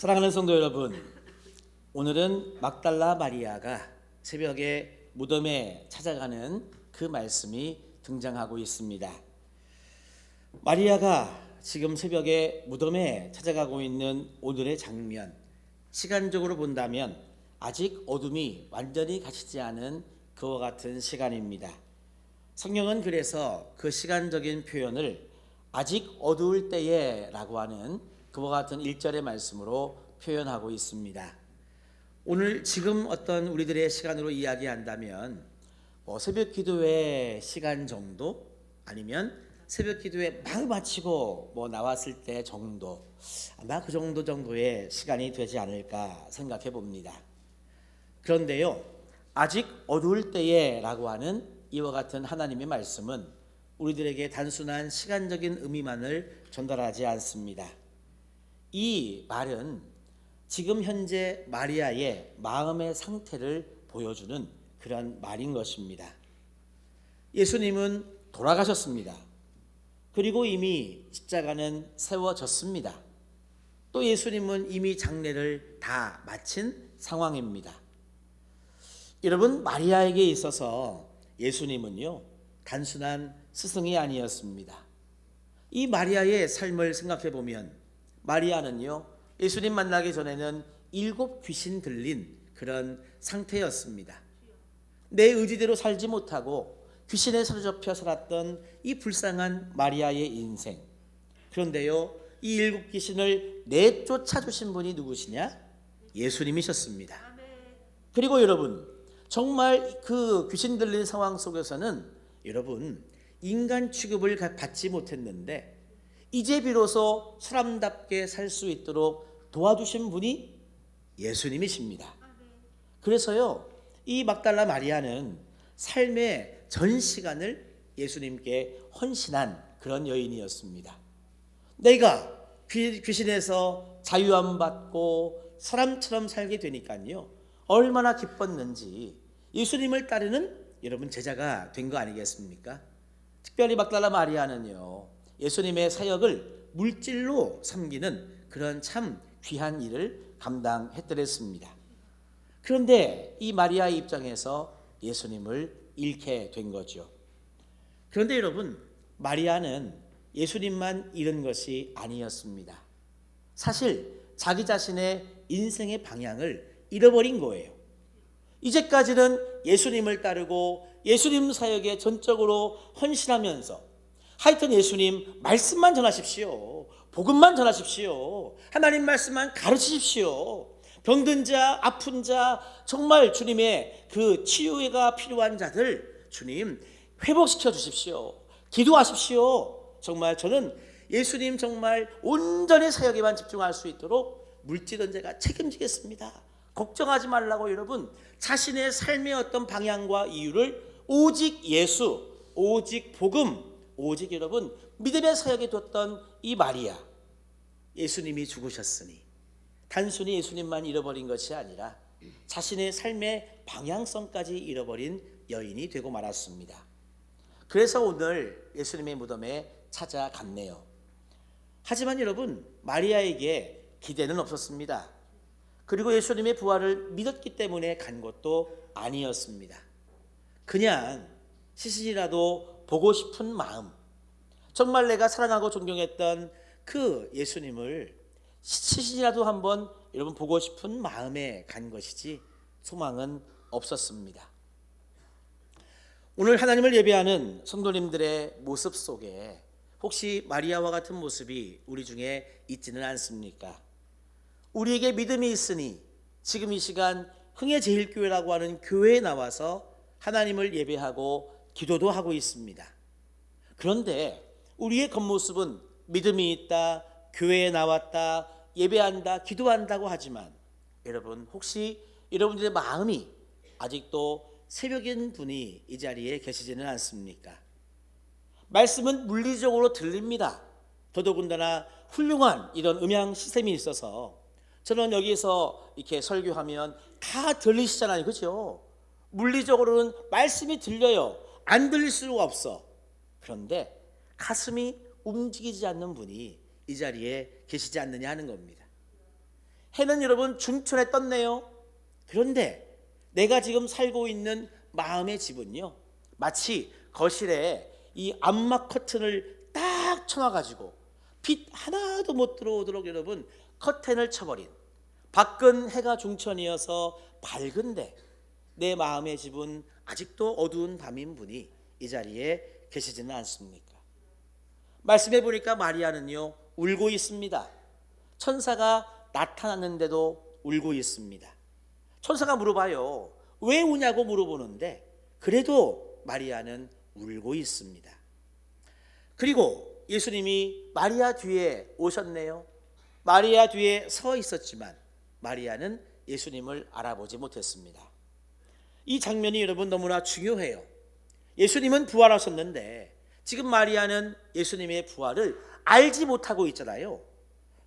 사랑하는 성도 여러분, 오늘은 막달라 마리아가 새벽에 무덤에 찾아가는 그 말씀이 등장하고 있습니다. 마리아가 지금 새벽에 무덤에 찾아가고 있는 오늘의 장면, 시간적으로 본다면 아직 어둠이 완전히 가시지 않은 그와 같은 시간입니다. 성경은 그래서 그 시간적인 표현을 아직 어두울 때에 라고 하는 그와 같은 일절의 말씀으로 표현하고 있습니다. 오늘 지금 어떤 우리들의 시간으로 이야기한다면 뭐 새벽 기도의 시간 정도 아니면 새벽 기도에 막 마치고 뭐 나왔을 때 정도 아마 그 정도 정도의 시간이 되지 않을까 생각해 봅니다. 그런데요 아직 어두울 때에라고 하는 이와 같은 하나님의 말씀은 우리들에게 단순한 시간적인 의미만을 전달하지 않습니다. 이 말은 지금 현재 마리아의 마음의 상태를 보여주는 그런 말인 것입니다. 예수님은 돌아가셨습니다. 그리고 이미 십자가는 세워졌습니다. 또 예수님은 이미 장례를 다 마친 상황입니다. 여러분, 마리아에게 있어서 예수님은요, 단순한 스승이 아니었습니다. 이 마리아의 삶을 생각해 보면, 마리아는요, 예수님 만나기 전에는 일곱 귀신 들린 그런 상태였습니다. 내 의지대로 살지 못하고 귀신에 사로잡혀 살았던 이 불쌍한 마리아의 인생. 그런데요, 이 일곱 귀신을 내쫓아 주신 분이 누구시냐? 예수님이셨습니다. 그리고 여러분, 정말 그 귀신 들린 상황 속에서는 여러분, 인간 취급을 받지 못했는데, 이제 비로소 사람답게 살 수 있도록 도와주신 분이 예수님이십니다. 그래서요, 이 막달라 마리아는 삶의 전 시간을 예수님께 헌신한 그런 여인이었습니다. 내가 귀, 귀신에서 자유함 받고 사람처럼 살게 되니까요. 얼마나 기뻤는지 예수님을 따르는 여러분 제자가 된 거 아니겠습니까? 특별히 막달라 마리아는요. 예수님의 사역을 물질로 섬기는 그런 참 귀한 일을 감당했더랬습니다. 그런데 이 마리아의 입장에서 예수님을 잃게 된 거죠. 그런데 여러분, 마리아는 예수님만 잃은 것이 아니었습니다. 사실 자기 자신의 인생의 방향을 잃어버린 거예요. 이제까지는 예수님을 따르고 예수님 사역에 전적으로 헌신하면서 하여튼 예수님 말씀만 전하십시오. 복음만 전하십시오. 하나님 말씀만 가르치십시오. 병든 자, 아픈 자, 정말 주님의 그 치유가 필요한 자들 주님 회복시켜 주십시오. 기도하십시오. 정말 저는 예수님 정말 온전히 사역에만 집중할 수 있도록 물질은 제가 책임지겠습니다. 걱정하지 말라고 여러분 자신의 삶의 어떤 방향과 이유를 오직 예수, 오직 복음, 오직 여러분 믿음의 사역에 뒀던 이 마리아 예수님이 죽으셨으니 단순히 예수님만 잃어버린 것이 아니라 자신의 삶의 방향성까지 잃어버린 여인이 되고 말았습니다. 그래서 오늘 예수님의 무덤에 찾아갔네요. 하지만 여러분 마리아에게 기대는 없었습니다. 그리고 예수님의 부활을 믿었기 때문에 간 것도 아니었습니다. 그냥 시신이라도 보고 싶은 마음, 정말 내가 사랑하고 존경했던 그 예수님을 시신이라도 한번 여러분 보고 싶은 마음에 간 것이지 소망은 없었습니다. 오늘 하나님을 예배하는 성도님들의 모습 속에 혹시 마리아와 같은 모습이 우리 중에 있지는 않습니까? 우리에게 믿음이 있으니 지금 이 시간 흥의 제일교회라고 하는 교회에 나와서 하나님을 예배하고 기도도 하고 있습니다. 그런데 우리의 겉모습은 믿음이 있다, 교회에 나왔다, 예배한다, 기도한다고 하지만 여러분 혹시 여러분들의 마음이 아직도 새벽인 분이 이 자리에 계시지는 않습니까? 말씀은 물리적으로 들립니다. 더더군다나 훌륭한 이런 음향 시스템이 있어서 저는 여기서 이렇게 설교하면 다 들리시잖아요. 그죠? 물리적으로는 말씀이 들려요. 안 들릴 수가 없어. 그런데 가슴이 움직이지 않는 분이 이 자리에 계시지 않느냐 하는 겁니다. 해는 여러분 중천에 떴네요. 그런데 내가 지금 살고 있는 마음의 집은요. 마치 거실에 이 암막 커튼을 딱 쳐놔가지고 빛 하나도 못 들어오도록 여러분 커튼을 쳐버린 밖은 해가 중천이어서 밝은데 내 마음의 집은 아직도 어두운 밤인 분이 이 자리에 계시지는 않습니까? 말씀해 보니까 마리아는요 울고 있습니다. 천사가 나타났는데도 울고 있습니다. 천사가 물어봐요. 왜 우냐고 물어보는데 그래도 마리아는 울고 있습니다. 그리고 예수님이 마리아 뒤에 오셨네요. 마리아 뒤에 서 있었지만 마리아는 예수님을 알아보지 못했습니다. 이 장면이 여러분 너무나 중요해요. 예수님은 부활하셨는데 지금 마리아는 예수님의 부활을 알지 못하고 있잖아요.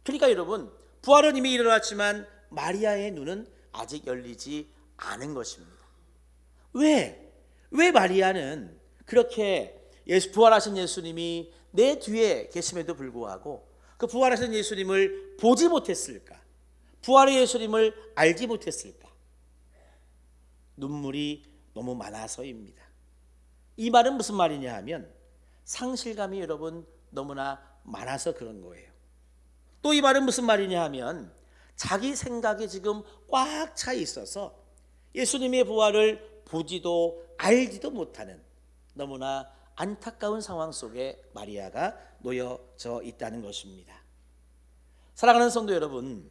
그러니까 여러분 부활은 이미 일어났지만 마리아의 눈은 아직 열리지 않은 것입니다. 왜? 왜 마리아는 그렇게 예수 부활하신 예수님이 내 뒤에 계심에도 불구하고 그 부활하신 예수님을 보지 못했을까? 부활의 예수님을 알지 못했을까? 눈물이 너무 많아서입니다. 이 말은 무슨 말이냐 하면 상실감이 여러분 너무나 많아서 그런 거예요. 또 이 말은 무슨 말이냐 하면 자기 생각이 지금 꽉 차 있어서 예수님의 부활을 보지도 알지도 못하는 너무나 안타까운 상황 속에 마리아가 놓여져 있다는 것입니다. 사랑하는 성도 여러분,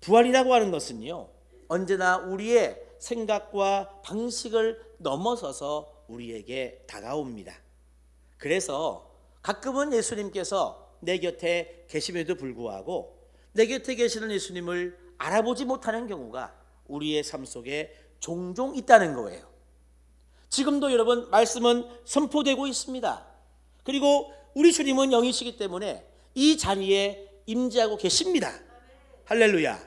부활이라고 하는 것은요, 언제나 우리의 생각과 방식을 넘어서서 우리에게 다가옵니다. 그래서 가끔은 예수님께서 내 곁에 계심에도 불구하고 내 곁에 계시는 예수님을 알아보지 못하는 경우가 우리의 삶 속에 종종 있다는 거예요. 지금도 여러분 말씀은 선포되고 있습니다. 그리고 우리 주님은 영이시기 때문에 이 자리에 임재하고 계십니다. 할렐루야.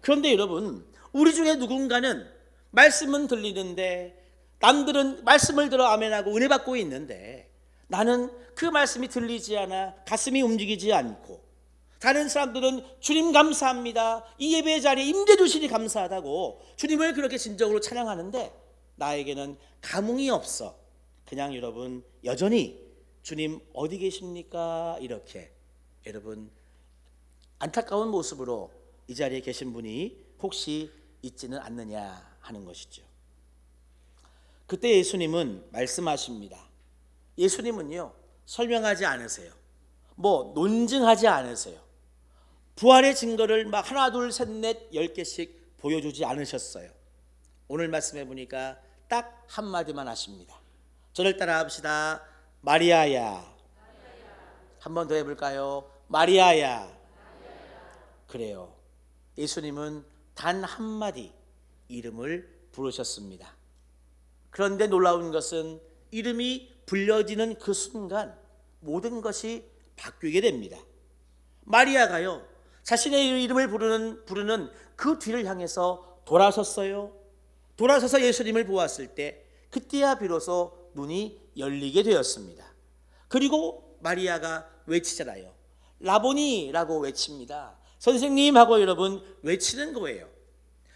그런데 여러분, 우리 중에 누군가는 말씀은 들리는데 남들은 말씀을 들어 아멘하고 은혜 받고 있는데 나는 그 말씀이 들리지 않아 가슴이 움직이지 않고 다른 사람들은 주님 감사합니다. 이 예배 자리에 임재 주시니 감사하다고 주님을 그렇게 진정으로 찬양하는데 나에게는 감흥이 없어. 그냥 여러분 여전히 주님 어디 계십니까? 이렇게 여러분 안타까운 모습으로 이 자리에 계신 분이 혹시 있지는 않느냐 하는 것이죠. 그때 예수님은 말씀하십니다. 예수님은요 설명하지 않으세요. 뭐 논증하지 않으세요. 부활의 증거를 막 하나 둘 셋 넷 열 개씩 보여주지 않으셨어요. 오늘 말씀해 보니까 딱 한 마디만 하십니다. 저를 따라 합시다. 마리아야. 한번 더 해볼까요? 마리아야. 그래요. 예수님은 단 한마디 이름을 부르셨습니다. 그런데 놀라운 것은 이름이 불려지는 그 순간 모든 것이 바뀌게 됩니다. 마리아가요, 자신의 이름을 부르는, 부르는 그 뒤를 향해서 돌아섰어요. 돌아서서 예수님을 보았을 때, 그때야 비로소 눈이 열리게 되었습니다. 그리고 마리아가 외치잖아요. 라보니라고 외칩니다. 선생님 하고 여러분 외치는 거예요.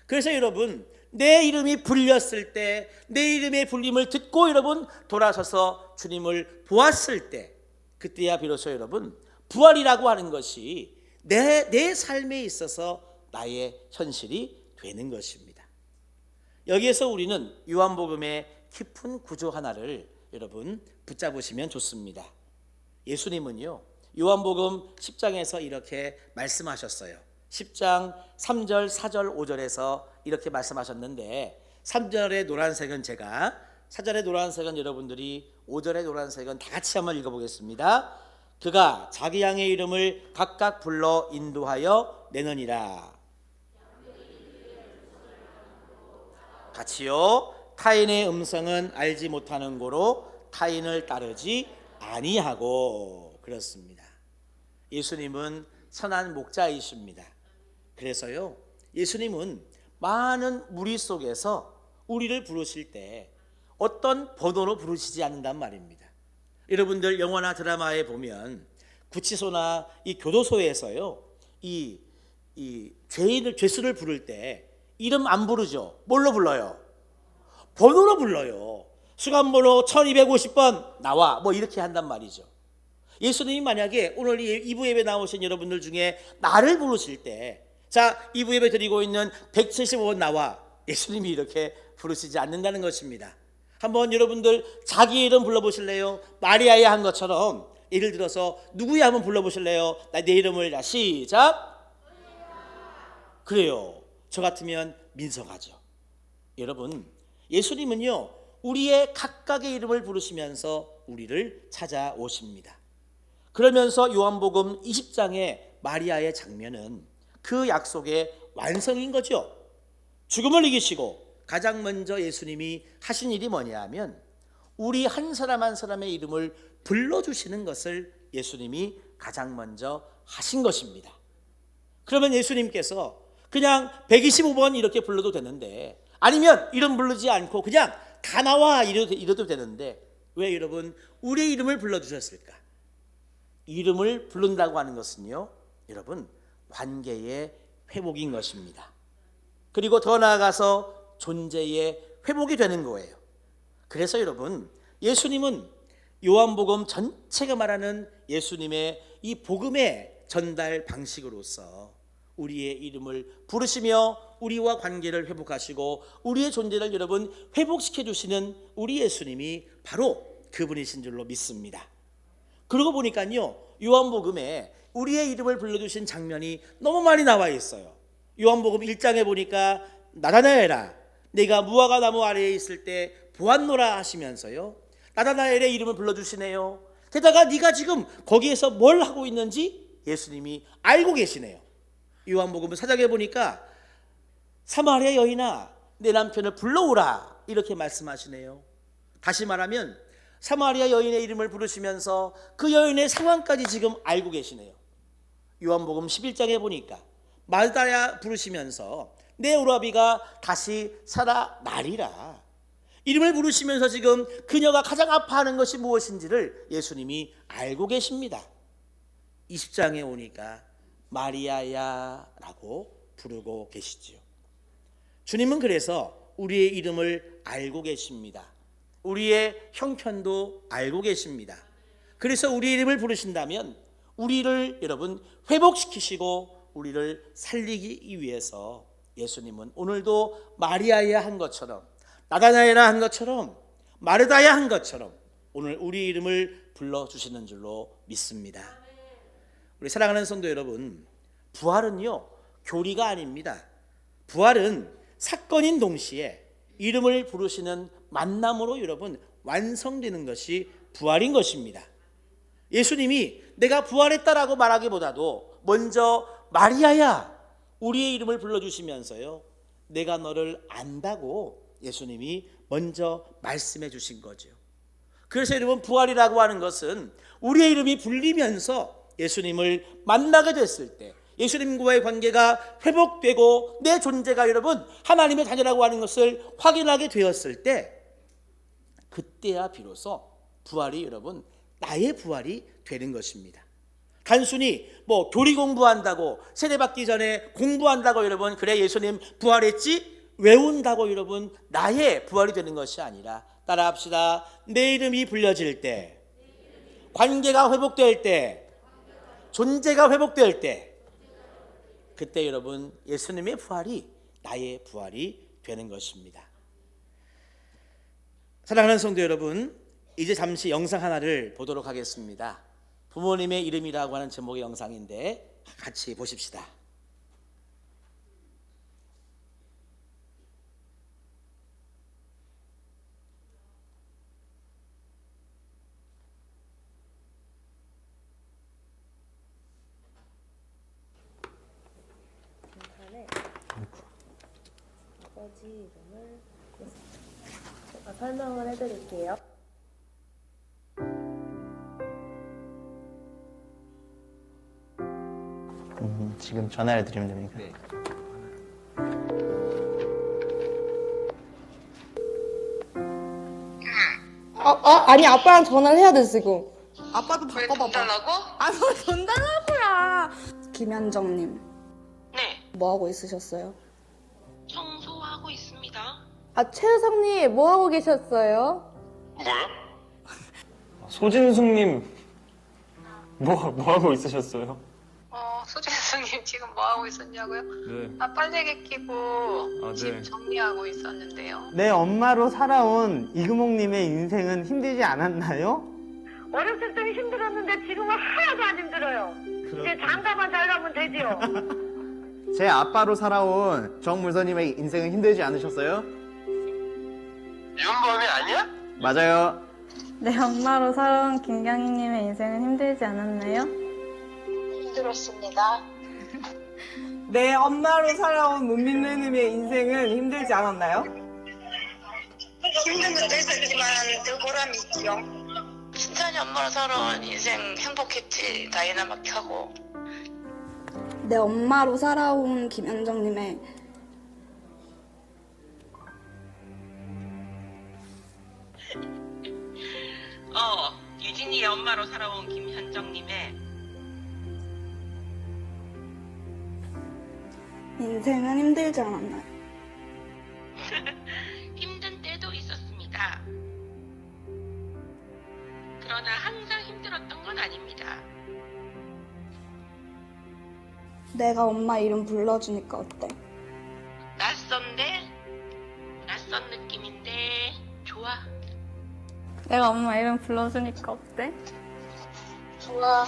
그래서 여러분 내 이름이 불렸을 때 내 이름의 불림을 듣고 여러분 돌아서서 주님을 보았을 때 그때야 비로소 여러분 부활이라고 하는 것이 내, 내 삶에 있어서 나의 현실이 되는 것입니다. 여기에서 우리는 요한복음의 깊은 구조 하나를 여러분 붙잡으시면 좋습니다. 예수님은요. 요한복음 10장에서 이렇게 말씀하셨어요. 10장 3절, 4절, 5절에서 이렇게 말씀하셨는데 3절의 노란색은 제가 4절의 노란색은 여러분들이 5절의 노란색은 다 같이 한번 읽어보겠습니다. 그가 자기 양의 이름을 각각 불러 인도하여 내느니라. 같이요. 타인의 음성은 알지 못하는 고로 타인을 따르지 아니하고 그렇습니다. 예수님은 선한 목자이십니다. 그래서요. 예수님은 많은 무리 속에서 우리를 부르실 때 어떤 번호로 부르시지 않는단 말입니다. 여러분들 영화나 드라마에 보면 구치소나 이 교도소에서요. 이 이 죄인을 죄수를 부를 때 이름 안 부르죠. 뭘로 불러요? 번호로 불러요. 수감번호 1250번 나와 뭐 이렇게 한단 말이죠. 예수님이 만약에 오늘 이 2부 예배 나오신 여러분들 중에 나를 부르실 때 자, 2부 예배 드리고 있는 175번 나와 예수님이 이렇게 부르시지 않는다는 것입니다. 한번 여러분들 자기 이름 불러보실래요? 마리아야 한 것처럼 예를 들어서 누구야 한번 불러보실래요? 나 내 이름을 다 시작. 그래요. 저 같으면 민성하죠. 여러분, 예수님은요, 우리의 각각의 이름을 부르시면서 우리를 찾아오십니다. 그러면서 요한복음 20장의 마리아의 장면은 그 약속의 완성인 거죠. 죽음을 이기시고 가장 먼저 예수님이 하신 일이 뭐냐 하면 우리 한 사람 한 사람의 이름을 불러주시는 것을 예수님이 가장 먼저 하신 것입니다. 그러면 예수님께서 그냥 125번 이렇게 불러도 되는데 아니면 이름 부르지 않고 그냥 다 나와 이래도, 되는데 왜 여러분 우리의 이름을 불러주셨을까? 이름을 부른다고 하는 것은요 여러분 관계의 회복인 것입니다. 그리고 더 나아가서 존재의 회복이 되는 거예요. 그래서 여러분 예수님은 요한복음 전체가 말하는 예수님의 이 복음의 전달 방식으로서 우리의 이름을 부르시며 우리와 관계를 회복하시고 우리의 존재를 여러분 회복시켜 주시는 우리 예수님이 바로 그분이신 줄로 믿습니다. 그러고 보니까요 요한복음에 우리의 이름을 불러주신 장면이 너무 많이 나와 있어요. 요한복음 1장에 보니까 나다나엘아 내가 무화과 나무 아래에 있을 때 보았노라 하시면서요 나다나엘의 이름을 불러주시네요. 게다가 네가 지금 거기에서 뭘 하고 있는지 예수님이 알고 계시네요. 요한복음 4장에 보니까 사마리아 여인아 내 남편을 불러오라 이렇게 말씀하시네요. 다시 말하면 사마리아 여인의 이름을 부르시면서 그 여인의 상황까지 지금 알고 계시네요. 요한복음 11장에 보니까 마다야 부르시면서 내 오라비가 다시 살아나리라. 이름을 부르시면서 지금 그녀가 가장 아파하는 것이 무엇인지를 예수님이 알고 계십니다. 20장에 오니까 마리아야라고 부르고 계시지요. 주님은 그래서 우리의 이름을 알고 계십니다. 우리의 형편도 알고 계십니다. 그래서 우리 이름을 부르신다면 우리를 여러분 회복시키시고 우리를 살리기 위해서 예수님은 오늘도 마리아야 한 것처럼 나다나엘라 한 것처럼 마르다야 한 것처럼 오늘 우리 이름을 불러 주시는 줄로 믿습니다. 우리 사랑하는 성도 여러분, 부활은요 교리가 아닙니다. 부활은 사건인 동시에 이름을 부르시는 만남으로 여러분 완성되는 것이 부활인 것입니다. 예수님이 내가 부활했다라고 말하기보다도 먼저 마리아야 우리의 이름을 불러주시면서요 내가 너를 안다고 예수님이 먼저 말씀해 주신 거죠. 그래서 여러분 부활이라고 하는 것은 우리의 이름이 불리면서 예수님을 만나게 됐을 때 예수님과의 관계가 회복되고 내 존재가 여러분 하나님의 자녀라고 하는 것을 확인하게 되었을 때 그때야 비로소 부활이 여러분 나의 부활이 되는 것입니다. 단순히 뭐 교리 공부한다고 세례 받기 전에 공부한다고 여러분 그래 예수님 부활했지 외운다고 여러분 나의 부활이 되는 것이 아니라 따라합시다. 내 이름이 불려질 때 관계가 회복될 때 존재가 회복될 때 그때 여러분 예수님의 부활이 나의 부활이 되는 것입니다. 사랑하는 성도 여러분, 이제 잠시 영상 하나를 보도록 하겠습니다. 부모님의 이름이라고 하는 제목의 영상인데 같이 보십시다. 간에 아버지 이름을 설명을 해드릴게요. 음, 지금 전화를 드리면 됩니까? 네. 아, 아, 아니 아빠랑 전화를 해야 돼 지금. 아빠도 왜 바꿔봐봐. 달라고? 아, 뭐 전달하고야. 김현정님. 네. 뭐 하고 있으셨어요? 아, 최 여사님 뭐 하고 계셨어요? 소진숙님 뭐, 뭐 하고 있으셨어요? 어, 소진 선생님 지금 뭐 하고 있었냐고요? 네. 아, 빨래개 끼고 아, 집 네. 정리하고 있었는데요. 내 엄마로 살아온 이금옥님의 인생은 힘들지 않았나요? 어렸을 때는 힘들었는데 지금은 하나도 안 힘들어요. 이제 장가만 잘 가면 되지요. 제 아빠로 살아온 정물서님의 인생은 힘들지 않으셨어요? 윤범이 아니야? 맞아요. 내 네, 엄마로 살아온 김경희님의 인생은 힘들지 않았나요? 힘들었습니다. 내 엄마로 살아온 문민누님의 인생은 힘들지 않았나요? 힘든 것도 있었지만 늘 보람이 있죠. 신찬이 엄마로 살아온 인생 행복했지. 다이나마하고 내 엄마로 살아온 김현정님의 어, 유진이의 엄마로 살아온 김현정님의 인생은 힘들지 않았나요? 힘든 때도 있었습니다. 그러나 항상 힘들었던 건 아닙니다. 내가 엄마 이름 불러주니까 어때? 내가 엄마 이름 불러주니까 어때? 좋아.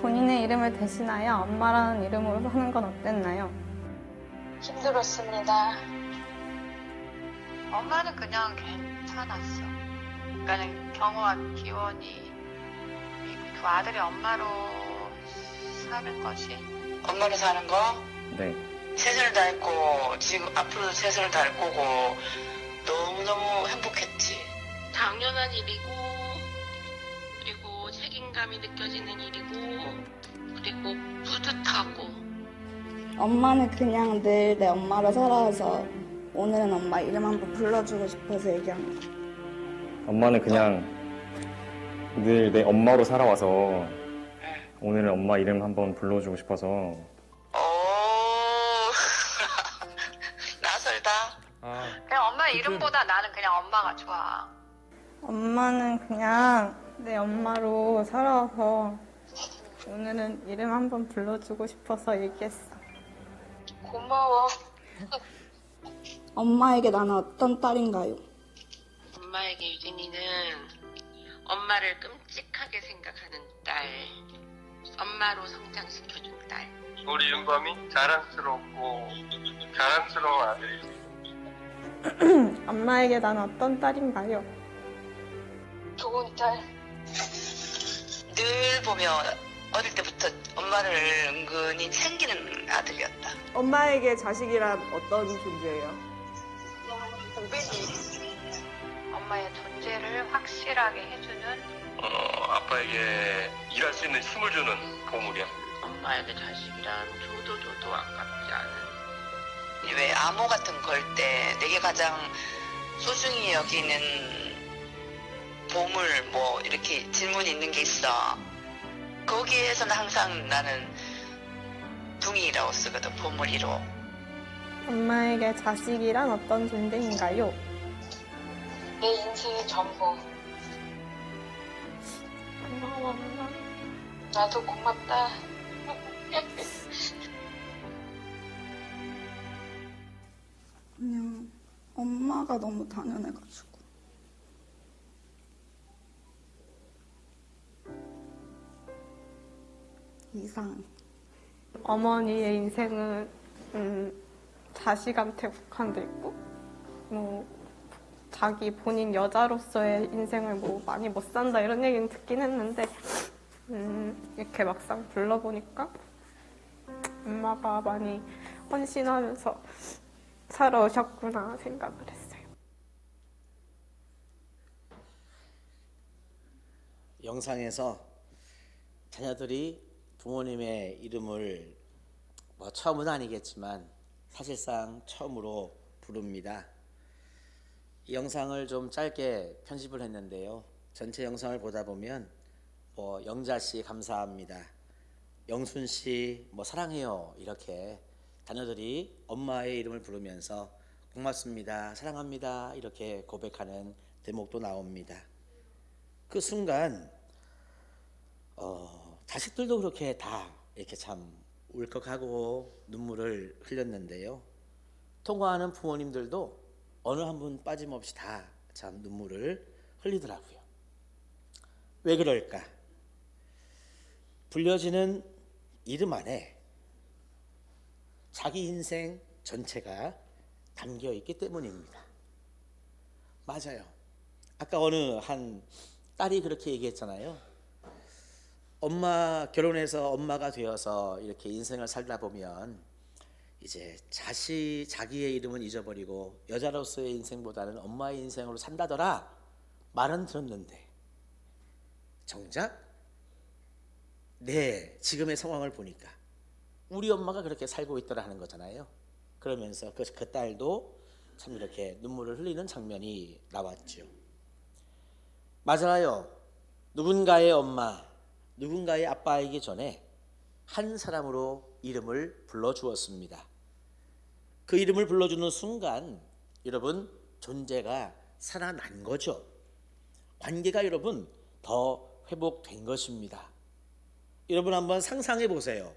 본인의 이름을 대신하여 엄마라는 이름으로 하는 건 어땠나요? 힘들었습니다. 엄마는 그냥 괜찮았어. 그러니까 경호와 기원이 그 아들이 엄마로 사는 것이 엄마로 사는 거 네. 최선을 다 했고 지금 앞으로도 최선을 다 할 거고 너무너무 행복했지. 당연한 일이고 그리고 책임감이 느껴지는 일이고 그리고 뿌듯하고 엄마는 그냥 늘 내 엄마로 살아와서 오늘은 엄마 이름 한번 불러주고 싶어서 얘기한 거. 엄마는 그냥 늘 내 엄마로 살아와서 오늘은 엄마 이름 한번 불러주고 싶어서 오 낯설다. 그냥 엄마 이름보다 나는 그냥 엄마가 좋아. 엄마는 그냥 내 엄마로 살아와서 오늘은 이름 한번 불러주고 싶어서 얘기했어. 고마워. 엄마에게 나는 어떤 딸인가요? 엄마에게 유진이는 엄마를 끔찍하게 생각하는 딸, 엄마로 성장시켜준 딸. 우리 윤범이 자랑스럽고 자랑스러운 아들이 엄마에게 난 어떤 딸인가요? 좋은 딸. 늘 보면 어릴 때부터 엄마를 은근히 챙기는 아들이었다. 엄마에게 자식이란 어떤 존재예요? 후배지. 엄마의 존재를 확실하게 해주는 어, 아빠에게 일할 수 있는 힘을 주는 보물이야. 엄마에게 자식이란 줘도 줘도 아깝지 않은 왜 암호 같은 걸 때 내게 가장 소중히 여기는 보물 뭐 이렇게 질문이 있는 게 있어 거기에서는 항상 나는 둥이라고 쓰거든 보물 1호 엄마에게 자식이란 어떤 존재인가요? 내 인생의 전부 고마워 엄마. 나도 고맙다 그냥 엄마가 너무 당연해가지고. 이상. 어머니의 인생은 음, 자식한테 국한돼 있고 뭐 자기 본인 여자로서의 인생을 뭐 많이 못 산다 이런 얘기는 듣긴 했는데 음, 이렇게 막상 불러보니까 엄마가 많이 헌신하면서 살아오셨구나 생각을 했어요. 영상에서 자녀들이 부모님의 이름을 뭐 처음은 아니겠지만 사실상 처음으로 부릅니다. 이 영상을 좀 짧게 편집을 했는데요. 전체 영상을 보다 보면 뭐 영자 씨 감사합니다. 영순 씨 뭐 사랑해요 이렇게 자녀들이 엄마의 이름을 부르면서 고맙습니다 사랑합니다 이렇게 고백하는 대목도 나옵니다. 그 순간 어, 자식들도 그렇게 다 이렇게 참 울컥하고 눈물을 흘렸는데요. 통화하는 부모님들도 어느 한 분 빠짐없이 다 참 눈물을 흘리더라고요. 왜 그럴까? 불려지는 이름 안에 자기 인생 전체가 담겨 있기 때문입니다. 맞아요. 아까 어느 한 딸이 그렇게 얘기했잖아요. 엄마 결혼해서 엄마가 되어서 이렇게 인생을 살다 보면 이제 자시 자기의 이름은 잊어버리고 여자로서의 인생보다는 엄마의 인생으로 산다더라 말은 들었는데 정작 내 지금의 상황을 보니까 우리 엄마가 그렇게 살고 있더라 하는 거잖아요. 그러면서 그, 그 딸도 참 이렇게 눈물을 흘리는 장면이 나왔죠. 맞아요. 누군가의 엄마, 누군가의 아빠이기 전에 한 사람으로 이름을 불러 주었습니다. 그 이름을 불러주는 순간 여러분 존재가 살아난 거죠. 관계가 여러분 더 회복된 것입니다. 여러분 한번 상상해 보세요.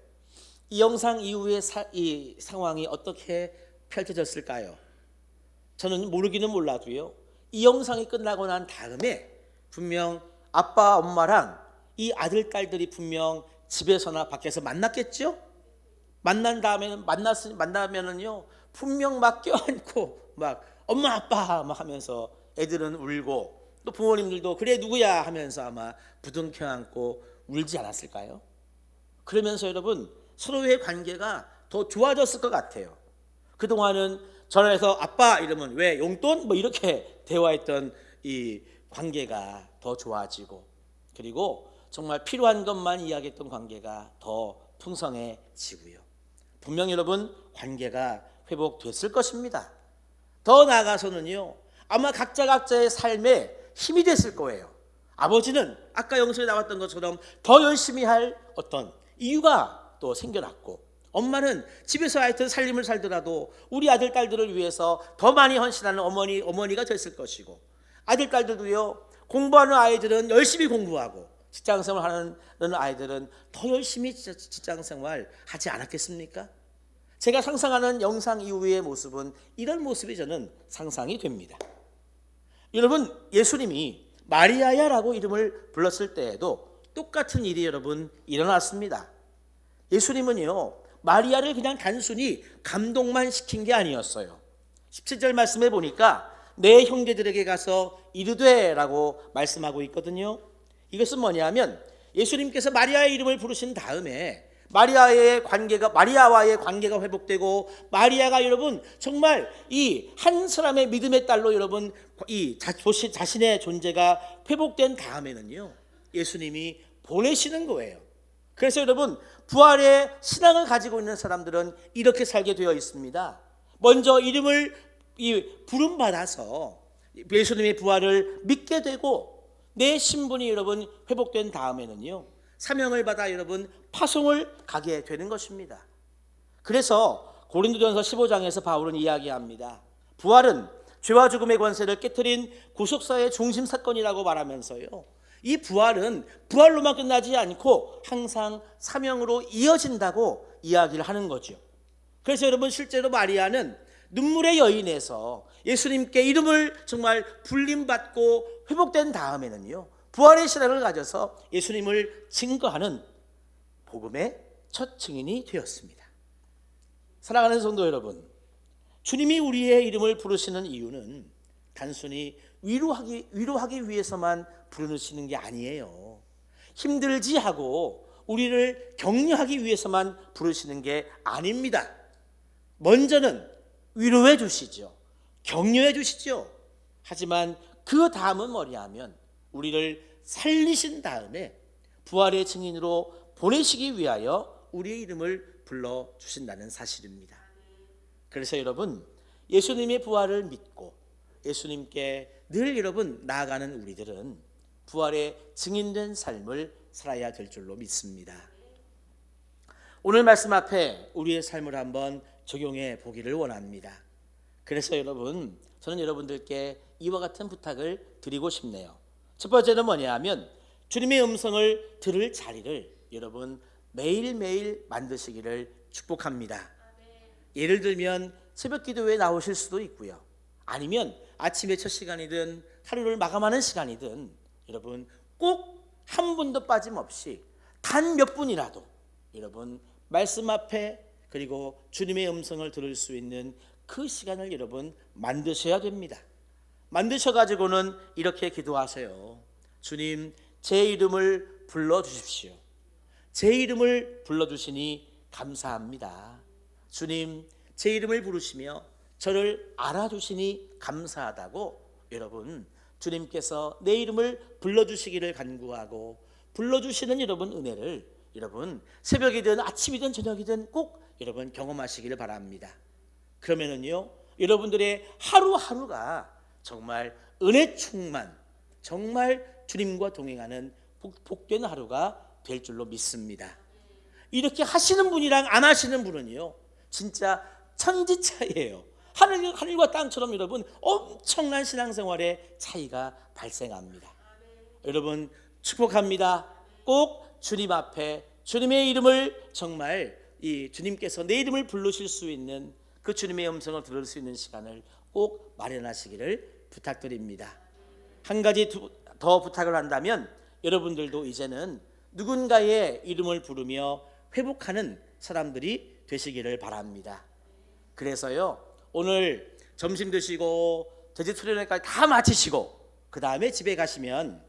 이 영상 이후의 사, 이 상황이 어떻게 펼쳐졌을까요? 저는 모르기는 몰라도요. 이 영상이 끝나고 난 다음에 분명 아빠 엄마랑 이 아들 딸들이 분명 집에서나 밖에서 만났겠죠? 만난 다음에는 만났으 만나면은요 분명 막 껴안고 막 엄마 아빠 막 하면서 애들은 울고 또 부모님들도 그래 누구야 하면서 아마 부둥켜 안고 울지 않았을까요? 그러면서 여러분 서로의 관계가 더 좋아졌을 것 같아요. 그동안은 전화해서 아빠 이러면 왜 용돈 뭐 이렇게 대화했던 이 관계가 더 좋아지고 그리고 정말 필요한 것만 이야기했던 관계가 더 풍성해지고요. 분명 여러분 관계가 회복됐을 것입니다. 더 나아가서는요. 아마 각자 각자의 삶에 힘이 됐을 거예요. 아버지는 아까 영상에 나왔던 것처럼 더 열심히 할 어떤 이유가 또 생겨났고 엄마는 집에서 하여튼 살림을 살더라도 우리 아들 딸들을 위해서 더 많이 헌신하는 어머니 어머니가 됐을 것이고 아들 딸들도요 공부하는 아이들은 열심히 공부하고 직장 생활 하는 아이들은 더 열심히 직장 생활 하지 않았겠습니까? 제가 상상하는 영상 이후의 모습은 이런 모습이 저는 상상이 됩니다. 여러분 예수님이 마리아야라고 이름을 불렀을 때에도 똑같은 일이 여러분 일어났습니다. 예수님은요 마리아를 그냥 단순히 감동만 시킨 게 아니었어요. 17절 말씀에 보니까 내 형제들에게 가서 이르되라고 말씀하고 있거든요. 이것은 뭐냐면 예수님께서 마리아의 이름을 부르신 다음에 마리아의 관계가 마리아와의 관계가 회복되고 마리아가 여러분 정말 이 한 사람의 믿음의 딸로 여러분 이 자, 자신의 존재가 회복된 다음에는요 예수님이 보내시는 거예요. 그래서 여러분 부활의 신앙을 가지고 있는 사람들은 이렇게 살게 되어 있습니다. 먼저 이름을 이 부름 받아서 예수님의 부활을 믿게 되고 내 신분이 여러분 회복된 다음에는요 사명을 받아 여러분 파송을 가게 되는 것입니다. 그래서 고린도전서 15장에서 바울은 이야기합니다. 부활은 죄와 죽음의 권세를 깨뜨린 구속사의 중심 사건이라고 말하면서요. 이 부활은 부활로만 끝나지 않고 항상 사명으로 이어진다고 이야기를 하는 거죠. 그래서 여러분 실제로 마리아는 눈물의 여인에서 예수님께 이름을 정말 불림받고 회복된 다음에는요. 부활의 신앙을 가져서 예수님을 증거하는 복음의 첫 증인이 되었습니다. 사랑하는 성도 여러분, 주님이 우리의 이름을 부르시는 이유는 단순히 위로하기 위로하기 위해서만 부르시는 게 아니에요. 힘들지 하고 우리를 격려하기 위해서만 부르시는 게 아닙니다. 먼저는 위로해 주시죠. 격려해 주시죠. 하지만 그 다음은 뭐냐면 우리를 살리신 다음에 부활의 증인으로 보내시기 위하여 우리의 이름을 불러 주신다는 사실입니다. 그래서 여러분 예수님의 부활을 믿고 예수님께 늘 여러분 나아가는 우리들은 부활의 증인된 삶을 살아야 될 줄로 믿습니다. 오늘 말씀 앞에 우리의 삶을 한번 적용해 보기를 원합니다. 그래서 여러분, 저는 여러분들께 이와 같은 부탁을 드리고 싶네요. 첫 번째는 뭐냐 하면 주님의 음성을 들을 자리를 여러분 매일매일 만드시기를 축복합니다. 예를 들면 새벽 기도에 나오실 수도 있고요. 아니면 아침의 첫 시간이든 하루를 마감하는 시간이든 여러분 꼭 한 분도 빠짐없이 단 몇 분이라도 여러분 말씀 앞에 그리고 주님의 음성을 들을 수 있는 그 시간을 여러분 만드셔야 됩니다. 만드셔 가지고는 이렇게 기도하세요. 주님 제 이름을 불러 주십시오. 제 이름을 불러 주시니 감사합니다. 주님 제 이름을 부르시며 저를 알아주시니 감사하다고 여러분 주님께서 내 이름을 불러 주시기를 간구하고 불러 주시는 여러분 은혜를 여러분 새벽이든 아침이든 저녁이든 꼭 여러분 경험하시기를 바랍니다. 그러면은요 여러분들의 하루하루가 정말 은혜 충만 정말 주님과 동행하는 복, 복된 하루가 될 줄로 믿습니다. 이렇게 하시는 분이랑 안 하시는 분은요 진짜 천지 차이예요. 하늘, 하늘과 땅처럼 여러분 엄청난 신앙생활의 차이가 발생합니다. 여러분 축복합니다. 꼭 주님 앞에 주님의 이름을 정말 이 주님께서 내 이름을 부르실 수 있는 그 주님의 음성을 들을 수 있는 시간을 꼭 마련하시기를 부탁드립니다. 한 가지 두- 더 부탁을 한다면 여러분들도 이제는 누군가의 이름을 부르며 회복하는 사람들이 되시기를 바랍니다. 그래서요 오늘 점심 드시고 돼지 수련회까지 다 마치시고 그 다음에 집에 가시면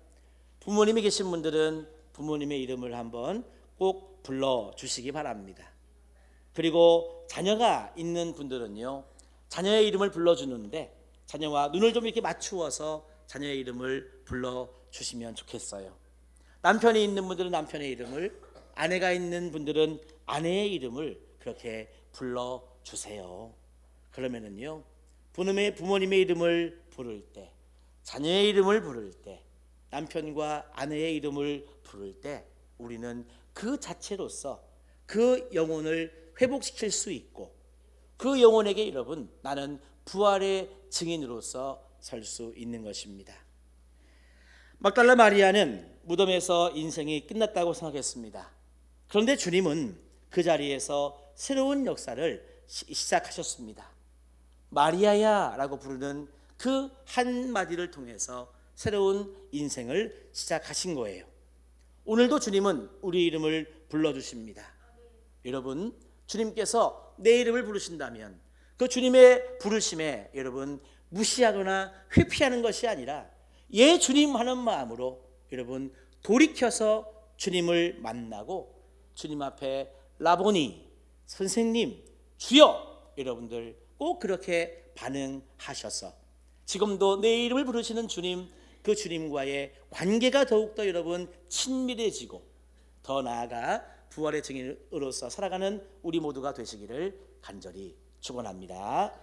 부모님이 계신 분들은 부모님의 이름을 한번 꼭 불러 주시기 바랍니다. 그리고 자녀가 있는 분들은요 자녀의 이름을 불러 주는데 자녀와 눈을 좀 이렇게 맞추어서 자녀의 이름을 불러 주시면 좋겠어요. 남편이 있는 분들은 남편의 이름을 아내가 있는 분들은 아내의 이름을 그렇게 불러 주세요. 그러면은요 부모님의 부모님의 이름을 부를 때 자녀의 이름을 부를 때 남편과 아내의 이름을 부를 때 우리는 그 자체로서 그 영혼을 회복시킬 수 있고 그 영혼에게 여러분 나는 부활의 증인으로서 설 수 있는 것입니다. 막달라 마리아는 무덤에서 인생이 끝났다고 생각했습니다. 그런데 주님은 그 자리에서 새로운 역사를 시- 시작하셨습니다. 마리아야라고 부르는 그 한마디를 통해서 새로운 인생을 시작하신 거예요. 오늘도 주님은 우리 이름을 불러주십니다. 여러분, 주님께서 내 이름을 부르신다면 그 주님의 부르심에 여러분 무시하거나 회피하는 것이 아니라 예 주님 하는 마음으로 여러분 돌이켜서 주님을 만나고 주님 앞에 라보니 선생님 주여 여러분들 꼭 그렇게 반응하셔서 지금도 내 이름을 부르시는 주님 그 주님과의 관계가 더욱더 여러분 친밀해지고 더 나아가 부활의 증인으로서 살아가는 우리 모두가 되시기를 간절히 축원합니다.